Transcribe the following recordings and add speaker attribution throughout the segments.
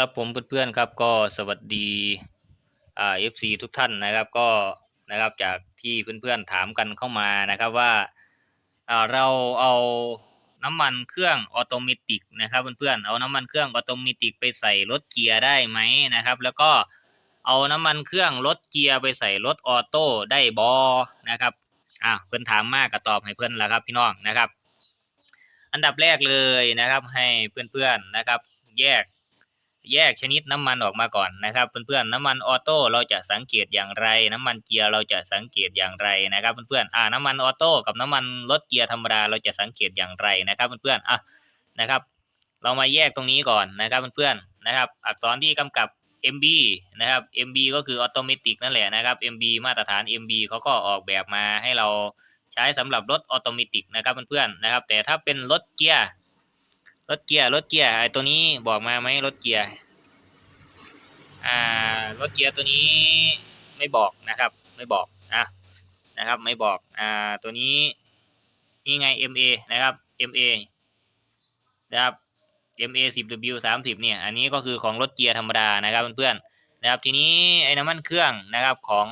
Speaker 1: ครับผมเพื่อนๆครับก็สวัสดีอ่า FC ทุกท่านนะครับก็นะครับจากที่เพื่อนๆถามกันเข้ามานะครับว่าอ่าเราเอาน้ำมันเครื่องออโตเมติกนะครับเพื่อนๆเอาน้ำมันเครื่องออโตเมติกไปใส่รถเกียร์ได้ไหมนะครับ แล้วก็เอาน้ำมันเครื่องรถเกียร์ไปใส่รถออโต้ได้บอนะครับอ่าเพื่อนถามมากก็ตอบให้เพื่อนแล้วครับพี่น้องนะครับ อันดับแรกเลยนะครับให้เพื่อนๆนะครับ แยก แยกชนิดน้ำมันออกมาก่อนนะครับ เพื่อนๆน้ำมันออโต้เราจะสังเกตอย่างไร น้ำมันเกียร์เราจะสังเกตอย่างไรนะครับเพื่อนๆอ่าน้ำมันออโต้กับน้ำมันรถเกียร์ธรรมดาเราจะสังเกตอย่างไรนะครับเพื่อนๆอะนะครับ เรามาแยกตรงนี้ก่อนนะครับเพื่อนๆนะครับ อักษรที่กำกับ MB นะครับ MB ก็คือออโตเมติกนั่นแหละนะครับ MB มาตรฐาน MB เขาก็ออกแบบมาให้เราใช้สำหรับรถออโตเมติกนะครับเพื่อนๆนะครับ แต่ถ้าเป็นรถเกียร์ รถเกียร์รถเกียร์ไอ้ตัวนี้บอกมาไหมรถเกียร์อ่ารถเกียร์ตัวนี้ไม่บอกนะครับ ไม่บอกอะนะครับ ไม่บอกอ่าตัวนี้นี่ไง MA นะครับ MA นะครับ MA 10W 30เนี่ย อันนี้ก็คือของรถเกียร์ธรรมดานะครับเพื่อนๆนะครับ ทีนี้ไอ้น้ำมันเครื่องนะครับของ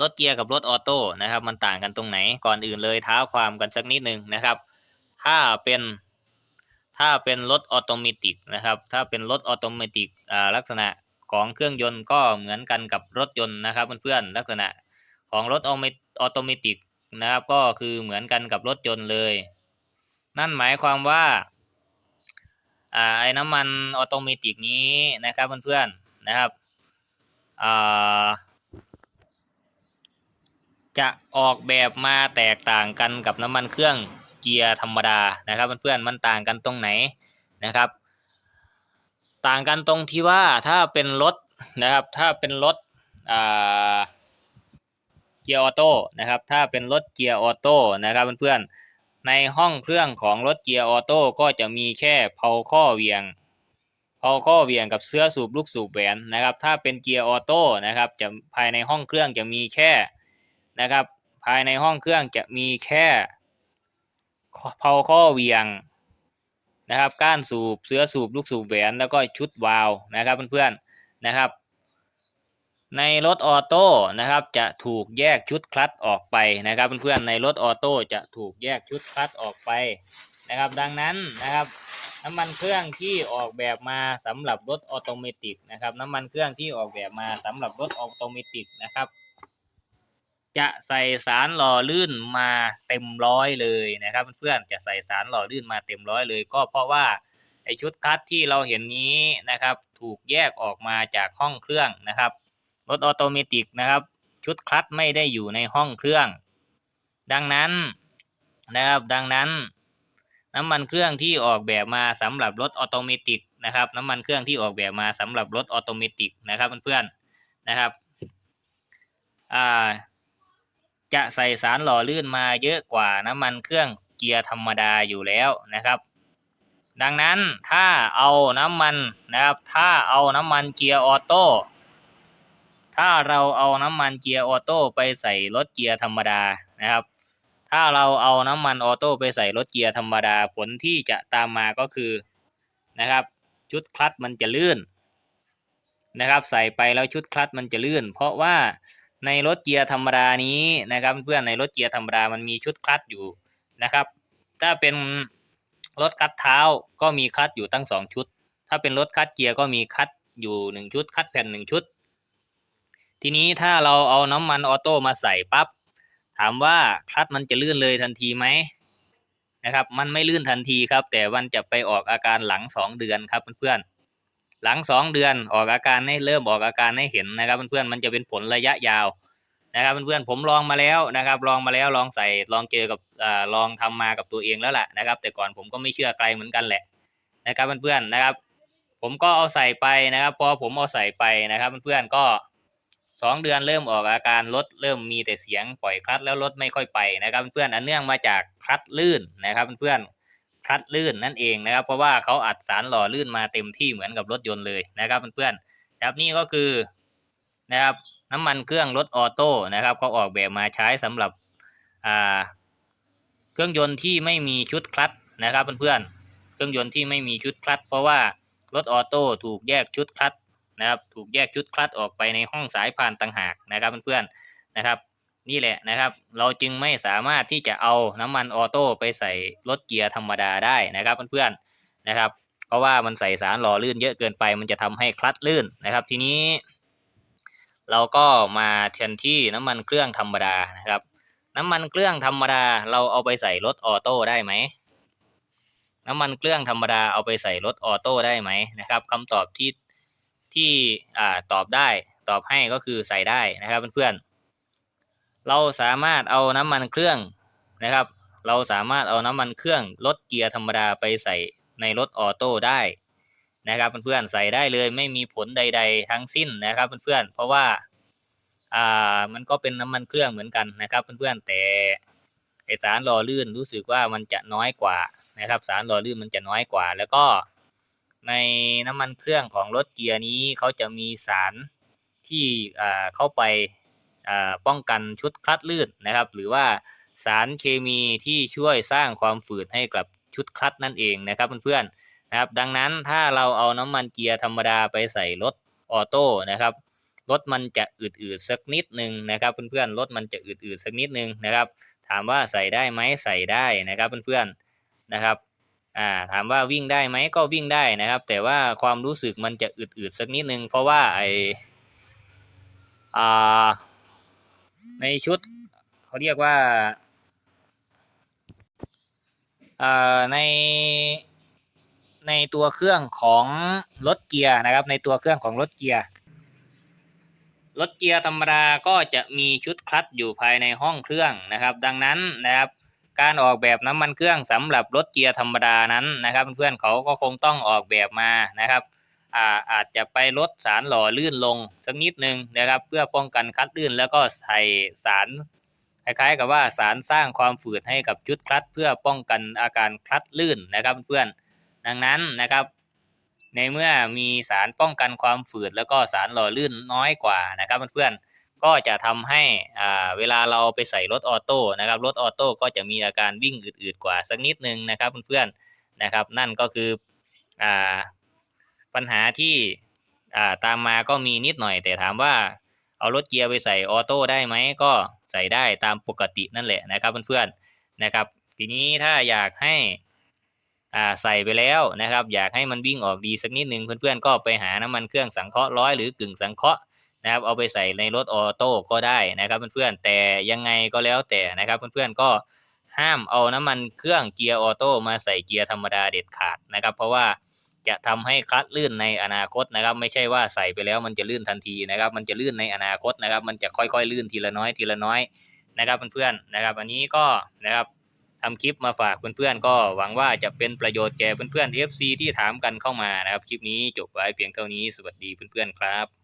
Speaker 1: รถเกียร์กับรถออโต้นะครับ มันต่างกันตรงไหนก่อนอื่นเลยเท้าความกันสักนิดนึงนะครับ ถ้าเป็น ถ้าเป็นรถออโตเมติกนะครับ ถ้าเป็นรถออโตเมติกลักษณะของเครื่องยนต์ก็เหมือนกันกับรถยนต์นะครับเพื่อนๆลักษณะของรถออโตเมติกนะครับก็คือเหมือนกันกับรถยนต์เลย นั่นหมายความว่าอไอ้น้ำมันออโตเมติกนี้นะครับเพื่อนๆนะครับจะออกแบบมาแตกต่างกันกับน้ำมันเครื่อง เกียร์ธรรมดานะครับเพื่อนๆมันต่างกันตรงไหนนะครับ ต่างกันตรงที่ว่าถ้าเป็นรถนะครับถ้าเป็นรถเกียร์ออโต้นะครับถ้าเป็นรถเกียร์ออโต้นะครับเพื่อนๆในห้องเครื่องของรถเกียร์ออโต้ก็จะมีแค่เพาข้อเหวียงเพาข้อเหวียงกับเสื้อสูบลูกสูบแหวนนะครับถ้าเป็นเกียร์ออโต้นะครับจะภายในห้องเครื่องจะมีแค่นะครับภายในห้องเครื่องจะมีแค่ เพาข้อเวียงนะครับ ก้านสูบเสื้อสูบลูกสูบแหวนแล้วก็ชุดวาล์วนะครับเพื่อนๆนะครับ ในรถออโต้นะครับจะถูกแยกชุดคลัตช์ออกไปนะครับเพื่อนๆในรถออโต้จะถูกแยกชุดคลัตช์ออกไปนะครับ ดังนั้นนะครับน้ำมันเครื่องที่ออกแบบมาสำหรับรถออโตเมติกนะครับ น้ำมันเครื่องที่ออกแบบมาสำหรับรถออโตเมติกนะครับ จะใส่สารหล่อลื่นมาเต็มร้อยเลยนะครับเพื่อนๆจะใส่สารหล่อลื่นมาเต็มร้อยเลย ก็เพราะว่าไอชุดคัดที่เราเห็นนี้นะครับ ถูกแยกออกมาจากห้องเครื่องนะครับรถออโตเมติกนะครับ ชุดคลัตช์ไม่ได้อยู่ในห้องเครื่อง ดังนั้นนะครับดังนั้น น้ำมันเครื่องที่ออกแบบมาสำหรับรถออโตเมติกนะครับ น้ำมันเครื่องที่ออกแบบมาสำหรับรถออโตเมติกนะครับเพื่อนๆนะครับอ่า จะใส่สารหล่อลื่นมาเยอะกว่าน้ำมันเครื่องเกียร์ธรรมดาอยู่แล้วนะครับ ดังนั้นถ้าเอาน้ำมันนะครับ ถ้าเอาน้ำมันเกียร์ออโต้ถ้าเราเอาน้ำมันเกียร์ออโต้ไปใส่รถเกียร์ธรรมดานะครับ ถ้าเราเอาน้ำมันออโต้ไปใส่รถเกียร์ธรรมดาผลที่จะตามมาก็คือนะครับ ชุดคลัตช์มันจะลื่นนะครับ ใส่ไปแล้วชุดคลัตช์มันจะลื่น เพราะว่า ในรถเกียร์ธรรมดานี้นะครับเพื่อนในรถเกียร์ธรรมดามันมีชุดคลัตช์อยู่นะครับ ถ้าเป็นรถคลัตช์เท้าก็มีคลัตช์อยู่ตั้งสองชุด ถ้าเป็นรถคลัตช์เกียร์ก็มีคลัตช์อยู่หนึ่งชุดคลัตช์แผ่นหนึ่งชุด ทีนี้ถ้าเราเอาน้ำมันออโต้มาใส่ปั๊บถามว่าคลัตช์มันจะลื่นเลยทันทีไหมนะครับ มันไม่ลื่นทันทีครับ แต่มันจะไปออกอาการหลังสองเดือนครับเพื่อนๆ หลังสองเดือนออกอาการให้เริ่มออกอาการให้เห็นนะครับเพื่อนๆมันจะเป็นผลระยะยาวนะครับเพื่อนๆผมลองมาแล้วนะครับ ลองมาแล้วลองใส่ลองเจอกับอลองทำมากับตัวเองแล้วล่ะนะครับ แต่ก่อนผมก็ไม่เชื่อใครเหมือนกันแหละนะครับเพื่อนๆนะครับ ผมก็เอาใส่ไปนะครับพอผมเอาใส่ไปนะครับเพื่อนๆก็สองเดือนเริ่มออกอาการรถเริ่มมีแต่เสียงปล่อยคลัตช์แล้วรถไม่ค่อยไปนะครับ เพื่อนๆอันเนื่องมาจากคลัตช์ลื่นนะครับเพื่อนๆ คลัตช์ลื่นนั่นเองนะครับ เพราะว่าเขาอัดสารหล่อลื่นมาเต็มที่เหมือนกับรถยนต์เลยนะครับเพื่อนๆครับนี่ก็คือนะครับน้ำมันเครื่องรถออโต้นะครับเขาออกแบบมาใช้สำหรับอ่าเครื่องยนต์ที่ไม่มีชุดคลัตช์นะครับเพื่อนๆเครื่องยนต์ที่ไม่มีชุดคลัตช์เพราะว่ารถออโต้ถูกแยกชุดคลัตช์นะครับถูกแยกชุดคลัตช์ออกไปในห้องสายพานต่างหากนะครับเพื่อนๆนะครับ นี่แหละนะครับ เราจึงไม่สามารถที่จะเอาน้ำมันออโต้ไปใส่รถเกียร์ธรรมดาได้นะครับเพื่อนๆนะครับ เพราะว่ามันใส่สารหล่อลื่นเยอะเกินไป มันจะทำให้คลัตช์ลื่นนะครับ ทีนี้ เราก็มาแทนที่น้ำมันเครื่องธรรมดานะครับ น้ำมันเครื่องธรรมดาเราเอาไปใส่รถออโต้ได้ไหมน้ำมันเครื่องธรรมดาเอาไปใส่รถออโต้ได้ไหมนะครับคำตอบที่ที่อ่าตอบได้ตอบให้ก็คือใส่ได้นะครับเพื่อนๆ เราสามารถเอาน้ำมันเครื่องนะครับ เราสามารถเอาน้ำมันเครื่องรถเกียร์ธรรมดาไปใส่ในรถออโต้ได้นะครับเพื่อนๆใส่ได้เลยไม่มีผลใด ๆ ทั้งสิ้นนะครับเพื่อนๆเพราะว่าอ่ามันก็เป็นน้ำมันเครื่องเหมือนกันนะครับเพื่อนๆแต่ไอสารหล่อลื่นรู้สึกว่ามันจะน้อยกว่านะครับ สารหล่อลื่นมันจะน้อยกว่า แล้วก็ในน้ำมันเครื่องของรถเกียร์นี้เขาจะมีสารที่อ่าเข้าไป ป้องกันชุดคลัตลื่นนะครับ หรือว่าสารเคมีที่ช่วยสร้างความฝืดให้กับชุดคลัตนั่นเองนะครับเพื่อนๆนะครับ ดังนั้นถ้าเราเอาน้ำมันเกียร์ธรรมดาไปใส่รถออโต้นะครับรถมันจะอืดๆสักนิดหนึ่งนะครับเพื่อนๆรถมันจะอืดๆสักนิดหนึ่งนะครับ ถามว่าใส่ได้ไหมใส่ได้นะครับเพื่อนๆนะครับอ่าถามว่าวิ่งได้ไหมก็วิ่งได้นะครับ แต่ว่าความรู้สึกมันจะอืดๆสักนิดนึง เพราะว่าไออ่า ในชุดเขาเรียกว่าเอ่อในในตัวเครื่องของรถเกียร์นะครับ ในตัวเครื่องของรถเกียร์รถเกียร์ธรรมดาก็จะมีชุดคลัตช์อยู่ภายในห้องเครื่องนะครับ ดังนั้นนะครับ การออกแบบน้ำมันเครื่องสำหรับรถเกียร์ธรรมดานั้นนะครับ เพื่อนๆเขาก็คงต้องออกแบบมานะครับ อาอาจจะไปลดสารหล่อลื่นลงสักนิดนึงนะครับ เพื่อป้องกันคลัตช์ลื่นแล้วก็ใส่สารคล้ายๆ กับว่าสารสร้างความฝืดให้กับชุดคลัตเพื่อป้องกันอาการคลัตลื่นนะครับเพื่อนดังนั้นนะครับ ในเมื่อมีสารป้องกันความฝืดแล้วก็สารหล่อลื่นน้อยกว่านะครับเพื่อนๆก็จะทำให้อ่าเวลาเราไปใส่รถออโต้นะครับรถออโต้ก็จะมีอาการวิ่งอืดๆกว่าสักนิดนึงนะครับเพื่อนๆนะครับ นั่นก็คืออ่า ปัญหาที่อ่าตามมาก็มีนิดหน่อย แต่ถามว่าเอารถเกียร์ไปใส่ออโต้ได้ไหมก็ใส่ได้ตามปกตินั่นแหละนะครับเพื่อนๆนะครับ ทีนี้ถ้าอยากให้อ่าใส่ไปแล้วนะครับ อยากให้มันวิ่งออกดีสักนิดนึงเพื่อนๆก็ไปหาน้ำมันเครื่องสังเคราะห์ร้อยหรือกึ่งสังเคราะห์นะครับเอาไปใส่ในรถออโต้ก็ได้นะครับเพื่อนๆแต่ยังไงก็แล้วแต่นะครับเพื่อนๆก็ห้ามเอาน้ำมันเครื่องเกียร์ออโต้มาใส่เกียร์ธรรมดาเด็ดขาดนะครับ เพราะว่า จะทำให้คลัดลื่นในอนาคตนะครับ ไม่ใช่ว่าใส่ไปแล้วมันจะลื่นทันทีนะครับ มันจะลื่นในอนาคตนะครับ มันจะค่อยๆ ลื่นทีละน้อยทีละน้อยนะครับเพื่อนๆนะครับ อันนี้ก็นะครับทำคลิปมาฝากเพื่อนๆก็หวังว่าจะเป็นประโยชน์แก่เพื่อนๆ FC ที่ถามกันเข้ามานะครับ คลิปนี้จบไว้เพียงเท่านี้สวัสดีเพื่อนๆครับ